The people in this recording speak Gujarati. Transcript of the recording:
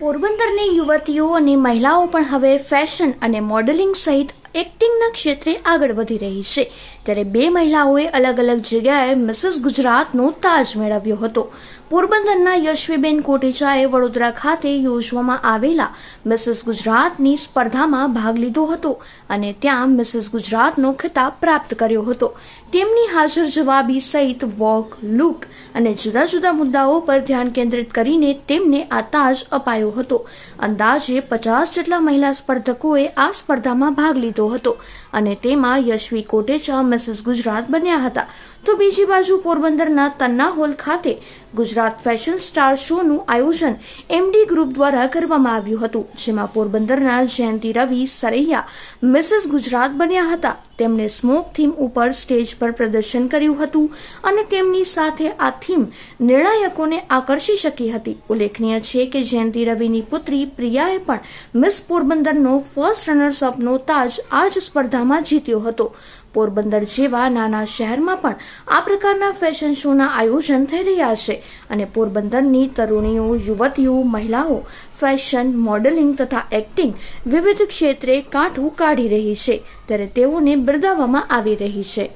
પોરબંદરની યુવતીઓ અને મહિલાઓ પણ હવે ફેશન અને મોડેલિંગ સહિત એક્ટિંગના ક્ષેત્રે આગળ વધી રહી છે. ત્યારે બે મહિલાઓએ અલગ અલગ જગ્યાએ મિસિસ ગુજરાતનો તાજ મેળવ્યો હતો. પોરબંદરના યશવીબેન કોટેચાએ વડોદરા ખાતે યોજવામાં આવેલા મિસિસ ગુજરાતની સ્પર્ધામાં ભાગ લીધો હતો અને ત્યાં મિસિસ ગુજરાતનો ખિતાબ પ્રાપ્ત કર્યો હતો. તેમની હાજર જવાબી સહિત વોક લુક અને જુદા જુદા મુદ્દાઓ પર ધ્યાન કેન્દ્રિત કરીને તેમને આ તાજ અપાયો હતો. અંદાજે પચાસ જેટલા મહિલા સ્પર્ધકોએ આ સ્પર્ધામાં ભાગ લીધો હતો અને તેમાં યશવી કોટેચા મિસિસ ગુજરાત બન્યા હતા. તો બીજી બાજુ પોરબંદરના તન્ના હોલ ખાતે ગુજરાત ફેશન સ્ટાર શોનું આયોજન એમડી ગ્રુપ દ્વારા કરવામાં આવ્યું હતું, જેમાં પોરબંદરના જયંતિ રવિ, સરૈયા, મિસિસ ગુજરાત બન્યા હતા. તેમણે સ્મોક થીમ ઉપર સ્ટેજ પર પ્રદર્શન કર્યું હતું અને તેમની સાથે આ થીમ નિર્ણાયકોને આકર્ષી શકી હતી. ઉલ્લેખનીય છે કે જયંતિ રવિની પુત્રી પ્રિયાએ પણ મિસ પોરબંદરનો ફર્સ્ટ રનર્સ અપનો તાજ આ જ સ્પર્ધામાં જીત્યો હતો. પોરબંદર જેવા નાના શહેરમાં પણ આ પ્રકારના ફેશન શોના આયોજન થઈ રહ્યા છે અને પોરબંદરની તરુણીઓ, યુવતીઓ, મહિલાઓ ફેશન મોડેલિંગ તથા એક્ટિંગ વિવિધ ક્ષેત્રે કાંઠું કાઢી રહી છે. ત્યારે તેઓને બિરદાવવામાં આવી રહી છે.